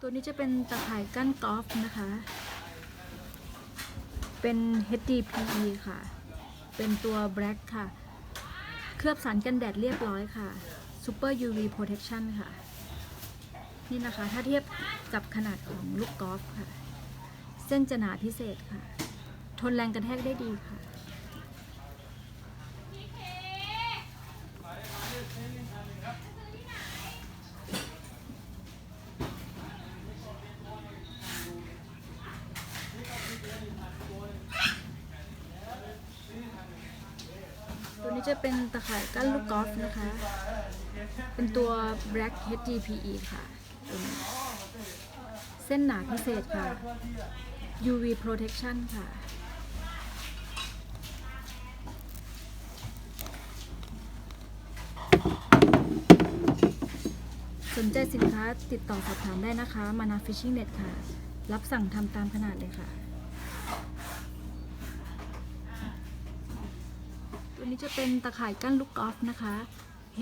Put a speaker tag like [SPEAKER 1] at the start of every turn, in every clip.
[SPEAKER 1] ตัวนี้จะเป็นตะข่ายกั้นกอล์ฟนะคะ เป็น HDPE ค่ะ เป็นตัว Black ค่ะ เคลือบสารกันแดดเรียบร้อยค่ะ Super UV Protection ค่ะ นี่นะคะ ถ้าเทียบกับขนาดของลูกกอล์ฟค่ะ เส้นจะหนาพิเศษค่ะ ทนแรงกระแทกได้ดีค่ะ ตัว นี้จะเป็นตะข่ายกั้นลูกกอล์ฟนะคะ เป็นตัว Black HDPE ค่ะ เส้นหนาพิเศษค่ะ UV Protection ค่ะ สนใจสินค้าติดต่อสอบถามได้นะคะ มานาฟิชชิ่งเน็ตค่ะ รับสั่งทำตามขนาดเลยค่ะ ตัว นี้จะเป็นตะข่ายกั้นลูกกอล์ฟนะคะ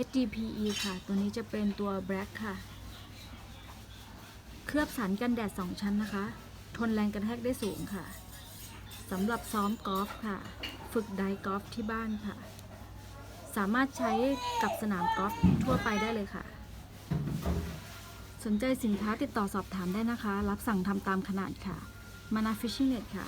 [SPEAKER 1] HDPE ค่ะ ตัวนี้จะเป็นตัว Black ค่ะ เคลือบสารกันแดด 2 ชั้นนะคะ ทนแรงกระแทกได้สูงค่ะสำหรับซ้อมกอล์ฟค่ะ ฝึกไดกอล์ฟที่บ้านค่ะ สามารถใช้กับสนามกอล์ฟทั่วไปได้เลยค่ะ สนใจสินค้าติดต่อสอบถามได้นะคะ รับสั่งทำตามขนาดค่ะมานาฟิชชิ่งเน็ตค่ะ